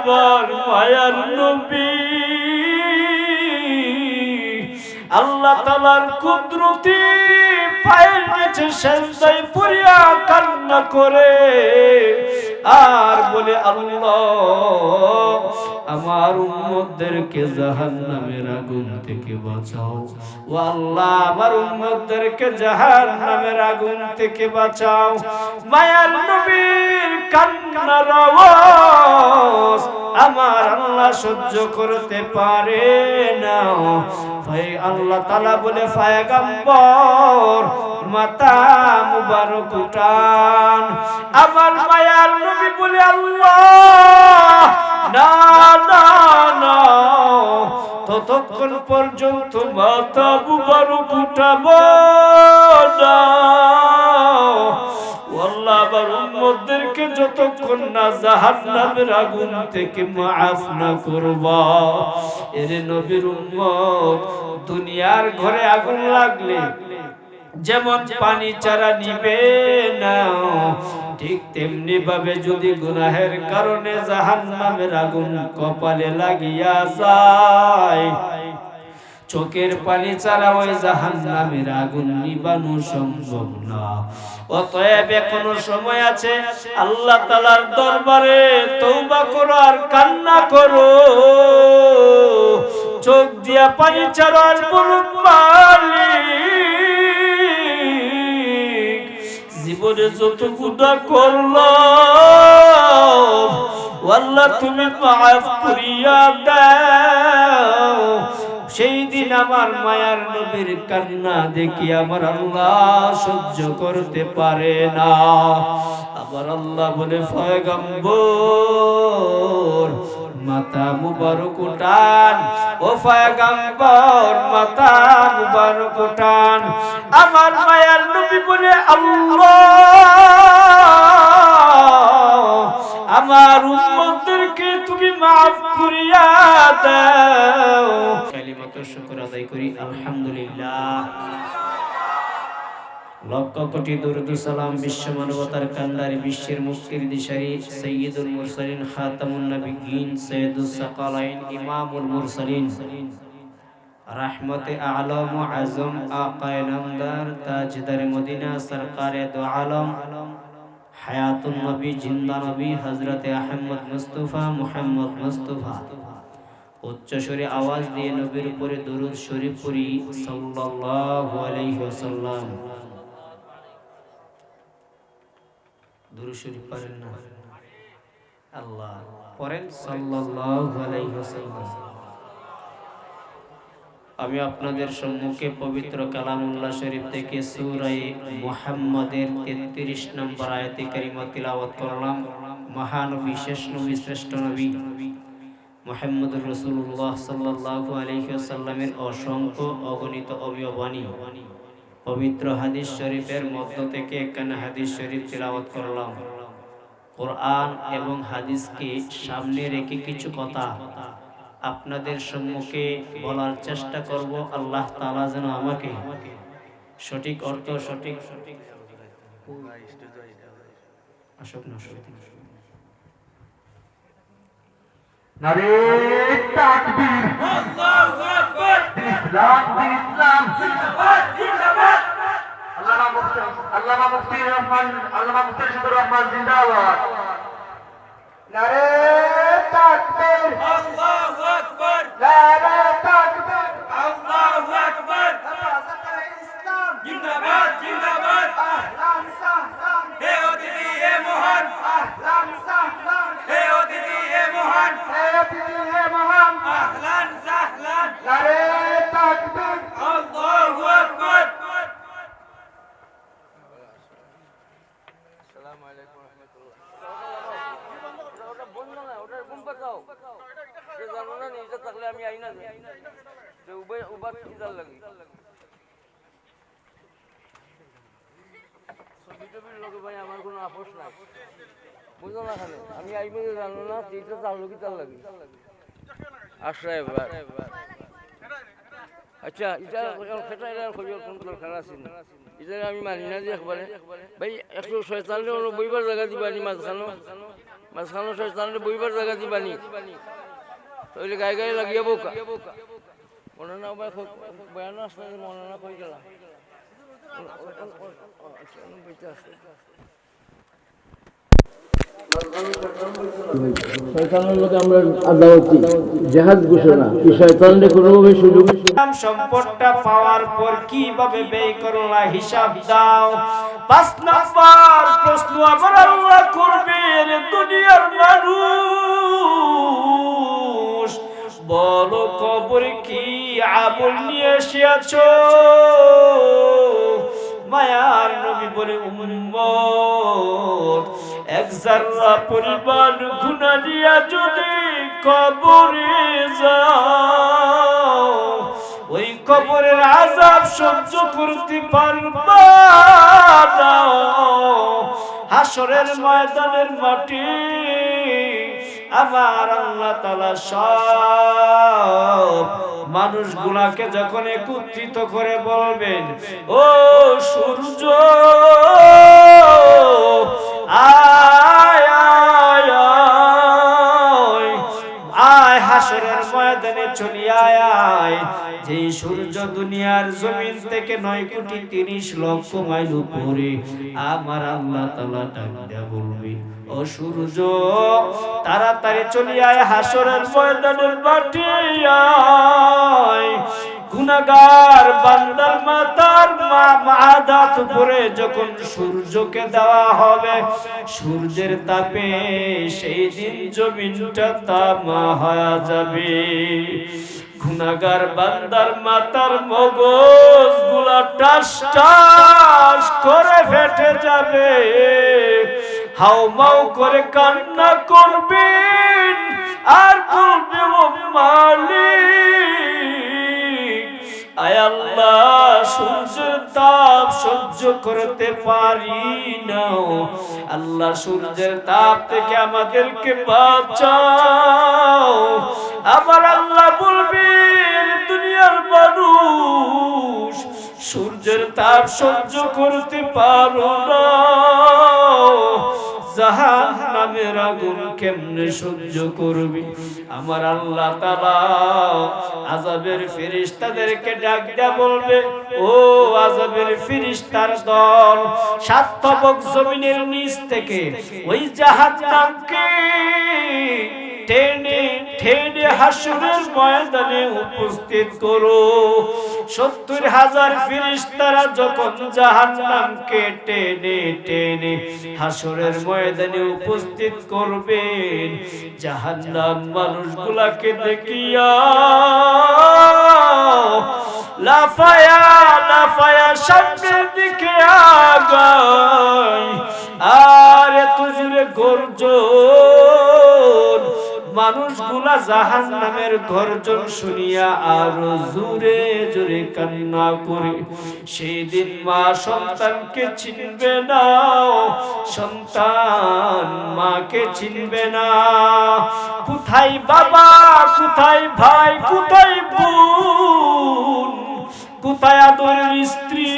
আমার মায়ার নবী। আল্লাহ তালার কুদরতি পায়ের নিচে সেন্দাই পড়িয়া কান্না করে। আর বলে, আল্লাহ, আমার উম্মতদেরকে জাহান্নামের আগুন থেকে বাঁচাও। ও আল্লাহ, আমার উম্মতদেরকে জাহান্নামের আগুন থেকে বাঁচাও। মায়ার নবীর কান্নার আওয়াজ সহ্য করতে পারে না। ভাই, আল্লাহ তালা বলে, ফায়গাম্বর, মাতা মুবারক উঠান। আমার মায়ার নবী বলে, আল্লাহ, না না না, ততক্ষণ পর্যন্ত মাতা মুবারক উঠাবো না। যতক্ষণ না আগুন থেকে দুনিয়ার ঘরে আগুন লাগলে যেমন পানি চারা নিবে না, ঠিক তেমনি ভাবে যদি গুনাহের কারণে জাহান্নামের আগুন কপালে লাগিয়া যায় চোখের পানি ছাড়া ওই জাহান্নামের আগুন নিবানো সম্ভব না। অতএব এখনও সময় আছে, আল্লাহ তালার দরবারে তৌবা করো আর কান্না করো। চোখ দিয়া পানি ছাড়ার বলুন, মালিক, জীবনে যত গুণা করলাম আল্লাহ তুমি মাফ করিয়া দাও। সেই দিন আমার মায়ার নবীর কান্না দেখি আমার আল্লাহ সহ্য করতে পারে না। আবার আল্লাহ বলে ফয়গম্বর মাতা মুবারক উঠান। ও ফয়গম্বর মাতা মুবারক উঠান। আমার মায়ার নবী বলে, আল্লাহ আমার উম্মতদেরকে তুমি মাফ করিয়া দাও। কালিমাত শুকর আদায় করি, আলহামদুলিল্লাহ। লক্ষ কোটি সালাম বিশ্ব মানবতার বিশ্বের মুক্তির দিশারি সৈয়দুল মুরসালিন, খাতামুন সাকালাইন, ইমামুল মুরসালিন। আলম আজম, আকায় নামদার, তাজদার মদিনা, সরকারে দো আলম। হায়াতুন নবী, জিন্দা নবী হজরতে আহমদ মুস্তফা, মুহাম্মদ মুস্তফা। উচ্চ স্বরে আওয়াজ দিয়ে নবীর উপরে দরুদ শরীফ পড়ি, সাল্লাল্লাহু আলাইহি ওয়াসাল্লাম। দরুদ শরীফ পড়েন না? আল্লাহ, পড়েন সাল্লাল্লাহু আলাইহি ওয়াসাল্লাম। আমি আপনাদের সম্মুখে পবিত্র কালামুল্লাহ শরীফ থেকে সূরায়ে মুহাম্মাদের 33 নম্বর আয়াতে কারিমা তিলাওয়াত করলাম। মহানবী শেষ নবী, শ্রেষ্ঠ নবী মোহাম্মদ রাসূলুল্লাহ সাল্লাল্লাহু আলাইহি ওয়াসাল্লামের অসংখ্য অগণিত অবয়বাণী পবিত্র হাদিস শরীফের মধ্য থেকে একখানা হাদিস শরীফ তিলাওয়াত করলাম। কোরআন এবং হাদিসকে সামনে রেখে কিছু কথা আপনাদের সম্মুখে বলার চেষ্টা করব আল্লাহ তাআলা যেন আমাকে সঠিক অর্থ সঠিক সঠিক আসুক না নারে তাকবীর। আল্লাহু আকবার। ইসলাম ইসলাম। জিন্দাবাদ জিন্দাবাদ। আল্লামা মুফতি আল্লামা মুফতি রহমান আল্লামা মুফতি রহমান জিন্দাবাদ। নারে তাকবীর আল্লাহু আকবার নারে তাকবীর আল্লাহু আকবার ইসলাম জিন্দাবাদ জিন্দাবাদ আহলান সাহলান হে অতিথি হে মহান আহলান সাহলান হে অতিথি হে মহান হে অতিথি হে মহান আহলান সাহলান নারে তাকবীর আল্লাহু আকবার আমি জানো না লগি আশ্রয় আচ্ছা এটা খবর কোন দরকার আছে আমি মানি না যে একবারে। ভাই একশো হলো বইবার জায়গা দিবানি মাঝখানো। মাঝখানো ছয়তাল্লিশ বইবার জায়গা দিবানি। তাহলে গায়ে গায়ে লাগিয়ে বোকা। না ভাই বয়ান আসলে মনে না কই গেলাম। সম্পদটা পাওয়ার পর কীভাবে ব্যয় করলা হিসাব দুনিয়ার মানুষ। বলো কবর কি আমল নিয়ে এসেছ? মায়ার নবী বলে, উম্মত, এক জাররা পরিমাণ গুনাহ যদি কবরে যাও, ওই কবরের আজাব সহ্য করতে পারবা হাসরের ময়দানের মাটি আমার আল্লাহ তালা সব মানুষগুলাকে যখন একত্রিত করে বলবেন ও সূর্য আয় আয় হাসরের ময়দানে চলি আয়। আয় যে সূর্য দুনিয়ার জমিন থেকে নয় কোটি তিরিশ লক্ষ মাইল উপরে, আমার আল্লাহ তালা ডাক দেয়া বলবে, ও সূর্য, তাড়াতাড়ি চলি আয় হাসরের ময়দানের মাটি আয়। গুনাগার বান্দার মাতার মা মাদাত উপরে যখন সূর্যকে দেওয়া হবে, সূর্যের তাপে সেই দিন জমিনটা তামা হয়ে যাবে। গুনাগার বান্দার মাতার মগজগুলা টাস টাস করে ফেটে যাবে। হাউ মাউ করে কান্না করবেন, আর বলবে ও সহ্য করতে পারি না আল্লাহ সূর্যের তাপ থেকে আমাদেরকে বাঁচাও। আবার আল্লাহ বলবেন দুনিয়ার মানুষ, সূর্যের তাপ সহ্য করতে পারো না। জাহান নামের আগুন কেমনে সহ্য করবি? আমার আল্লাহ তাআলা আযাবের ফেরেশতাদেরকে ডাক দেয়া বলবে, ও আযাবের ফেরেশতার দল সাত তবক জমিনের নিচ থেকে ওই জাহান্নামকে টেনে ঠেনে হাসুরের ময়দানে উপস্থিত করো। সত্তর হাজার ফিরিস্তারা যখন জাহান্নামকে টেনে টেনে হাসরের ময়দানে উপস্থিত করবেন, জাহান্নাম মানুষগুলাকে দেখিয়া লাফায়া লাফায়া সামনের দিকে আগায়। আর এত জুড়ে গর্জন মানুষগুলা জাহান নামের গর্জন শুনিয়া আরও জোরে জোরে কান্না করে। সেই দিন মা সন্তানকে চিনবে না, সন্তান মাকে চিনবে না। কোথায় বাবা, কোথায় ভাই, কোথায় বোন, কোথায় আদরের স্ত্রী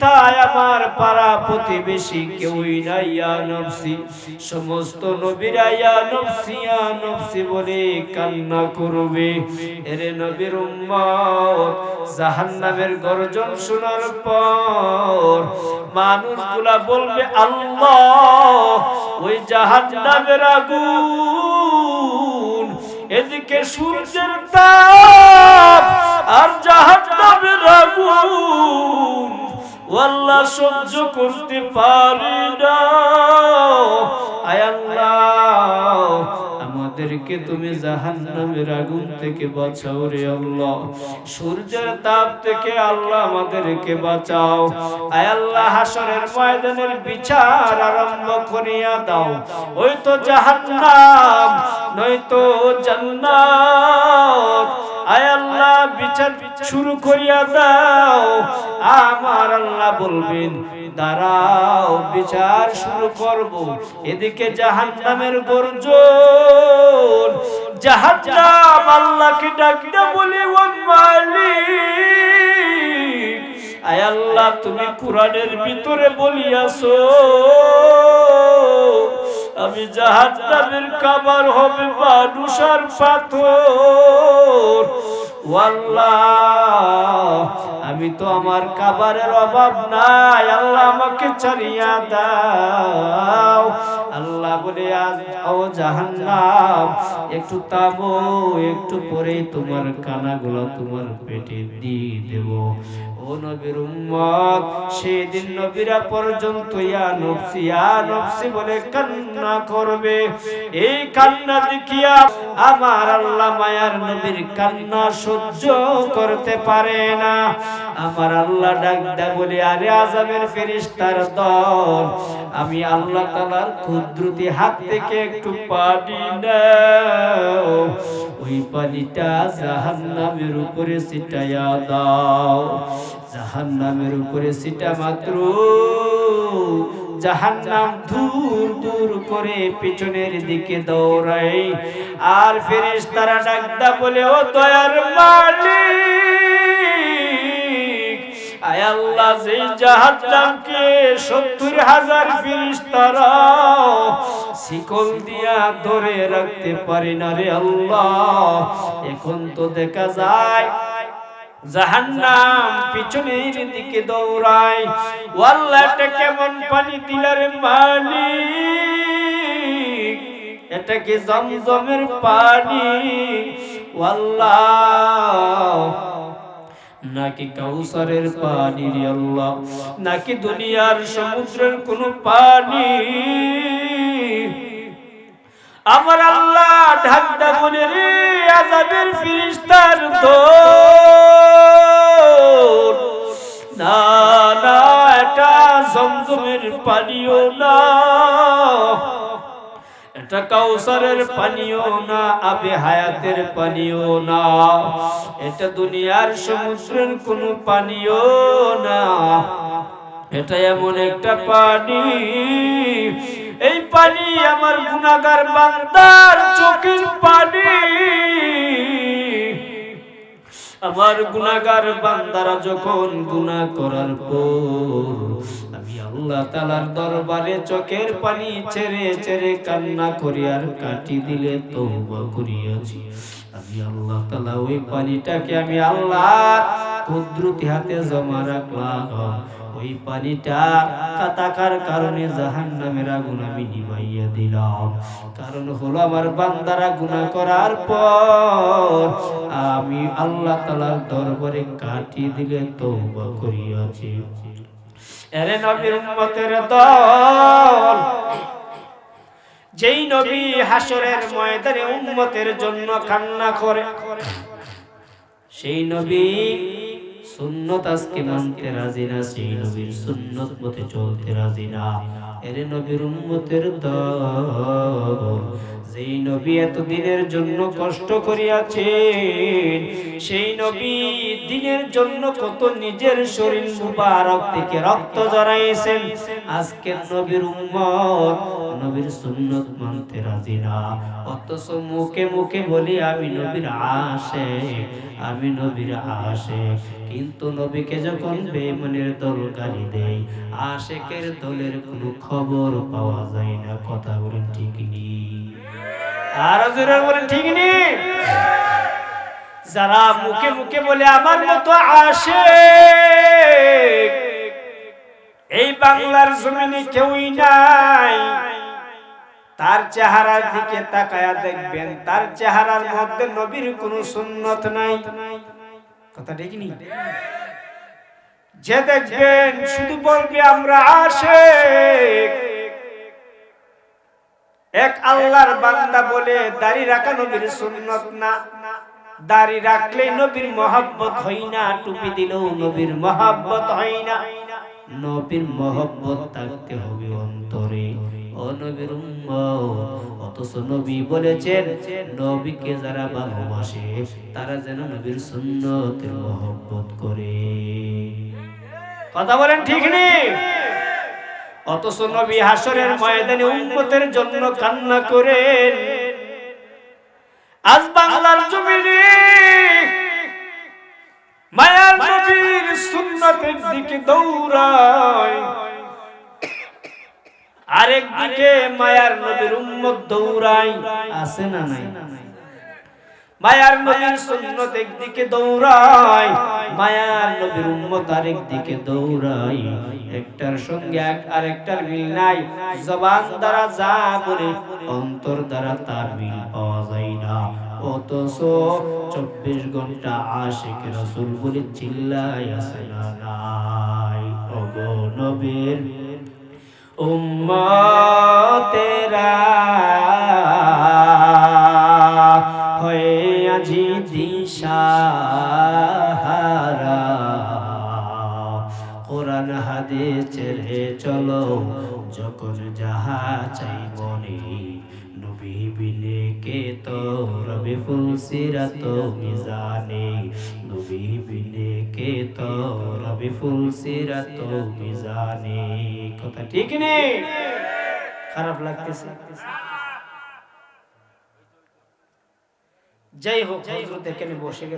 কোথায় আমার পাড়া প্রতিবেশী? কেউই সমস্ত বলে কান্না করবে। এরে নবীর উম্মত, জাহান্নামের গর্জন শোনার পর মানুষগুলা বলবে, আল্লাহ, ওই জাহান্নামের আগুন, এদিকে সূর্যের তাপ, আর আল্লাহ সহ্য করতে পারি না। আমাদেরকে তুমি জাহান্নামের আগুন থেকে বাঁচাও রে আল্লাহ। সূর্যের তাপ থেকে আল্লাহ আমাদেরকে বাঁচাও। আয় আল্লাহ, হাসরের ময়দানের বিচার আরম্ভ করিয়া দাও। ওই তো জাহান্নাম, নয়তো জান্নাত। বিচার শুরু করিয়া দাও। আমার আল্লাহ বলবেন, দাঁড়াও, বিচার শুরু করব। এদিকে জাহান্নামের গর্জন। জাহান্নাম আল্লাহকে ডাকতে বলে, ও মালিক, আয় আল্লাহ, তুমি কোরআনের ভিতরে বলিয়াছো, আমি জাহান্নামের কাবার হবে মানুষ আর পাথর। আমি তো আমার কাবারের অভাব নাই। আল্লাহ আমাকে ছাড়িয়া দাও। আল্লাহ বলে ও জাহান্নাম, একটু তাবো, একটু পরে তোমার কানাগুলো তোমার পেটে দিয়ে দেব। নবীর উম্মত, সেদিন নবীরা পর্যন্ত, ইয়া নফসি ইয়া নফসি বলে কান্না করবে। এই কান্না দেখিয়া আমার আল্লাহ মায়ার নবীর কান্না সহ্য করতে পারে না। আমার আল্লাহ ডাক দেয় বলে, আরে আজামের ফেরেশতার দল, আমি আল্লাহ তাআলার কুদরতি হাত থেকে একটু পানি নাও। ওই পানিটা জাহান্নামের উপরে ছিটাইয়া দাও। জাহান্নামের উপরে ছিটা মাত্র। জাহান্নাম দূর দূর করে পিছনের দিকে দৌড়াই আর ফেরেশতারা ডাকদা বলে, ও দয়ার মালিক, আয় সত্তর হাজার শিকল দিয়া ধরে রাখতে পারি না রে আল্লাহ। এখন তো দেখা যায় জাহান্নাম পিছনের দিকে দৌড়ায়। ওয়াল্লাহটা কেমন পানি দিলার মালিক? এটা কি জমজমের পানি? ওয়াল্লাহ। নাকি কাউসারের পানি রে আল্লাহ? নাকি দুনিয়ার সমুদ্রের কোন পানি? আমার আল্লাহ ঢাকটা বলে রে আজাবের ফিরিস্তার দোর না, এটা জমজমের পানিও না। এটা কাউসারের পানিও না, আবে হায়াতের পানিও না। এটা দুনিয়ার সমুদ্রের কোনো পানিও না। এটা এমন একটা পানি এই পানি আমার গুণাগার বান্দার চোখের পানি। আমার গুণাগার বান্দারা যখন গুণা করার পর আমি আল্লাহ তালার দরবারে চোখের পানি ছেড়ে ছেড়ে কান্না করি আর কাটি দিলে তৌবা করিয়াছি। আল্লাহ তালা ওই পানিটাকে আমি আল্লাহ কুদরতি হাতে জমা রাখলাম। ওই পানিটা কাতাকার কারণে জাহান নামের আগুন আমি নিভাইয়া দিলাম। কারণ হলো আমার বান্দারা গুনাহ করার পর আমি আল্লাহ তালার দরবারে কাটিয়ে দিলে তৌবা করিয়াছি। এরে নবীর উম্মতের দল যেই নবী হাসরের ময়দানে উম্মতের জন্য কান্না করে। সেই নবী সুন্নত আজকে মানতে রাজি না সেই নবীর সুন্নত মতে চলতে রাজি না। এর নবীর উম্মতের দল যেই নবী এত দিনের জন্য কষ্ট করিয়াছেন, সেই নবী দিনের জন্য কত নিজের শরীর মুবারক থেকে রক্ত জড়াইছেন। আজকের নবীর উম্মত, নবীর সুন্নত মানতে রাজি না। অথচ মুখে মুখে বলি, আমি নবীর আসে আমি নবীর আসে কিন্তু নবীকে যখন বেমনের গালি দেয় আশেকের দলের কোনো খবর পাওয়া যায় না। কথা বলেন ঠিক নেই। আর জোরে বলেন, ঠিক যারা মুখে মুখে বলে, আমার মতো আসে এই বাংলার জমিনে কেউই নাই। তার চেহারার দিকে তাকায়া দেখবেন, তার চেহারার মধ্যে নবীর কোনো সুন্নত নাই। কথা দেখিনি যে দেখবেন, শুধু বলবে, আমরা আসে এক আল্লাহর বান্দা বলে, দাড়ি রাখা নবীর সুন্নত না। দাড়ি রাখলে নবীর মহব্বত হয় না, টুপি দিলেও নবীর মহব্বত হয় না। নবীর মহব্বত থাকতে হবে অন্তরে। ও নবীর অথচ নবী বলেছেন, নবীকে যারা ভালোবাসে, তারা যেন নবীর সুন্নতের মহব্বত করে। কথা বলেন ঠিক নেই? অথচ নবী হাসরের ময়দানে জন্য কান্না করেন। আজ বাংলার জমিনে মায়ার নবীর সুন্নতের দিকে দৌড়ায়। আরেক দিকে মায়ার নবীর উম্মত দৌড়ায়। আছে না নাই? মায়ার নবীর সুন্নত একদিকে দৌড়ায়, মায়ার নবীর উম্মত আরেক দিকে দৌড়ায়। একটার সঙ্গে এক, আরেকটার মিল নাই। জবান দ্বারা যা বলে, অন্তর দ্বারা তার মিল পাওয়া যায় না। অথচ চব্বিশ ঘণ্টা আশেখ রসুল বলে চিল্লাই আসে নাই। ওগো নবীর উম্মতেরা আজি দিশাহারা কোরআন হাদিস ছেড়ে চলো, যখন যাহা চাই মনে। নবী বিনে কে তো রবি ফুল সিরাত মিজানে। নবী বিনে কে তো রবি ফুল সিরাত মিজানে। কথা ঠিক নেই? খারাপ লাগতেছে। যাই হোক হজরত এখানে বসে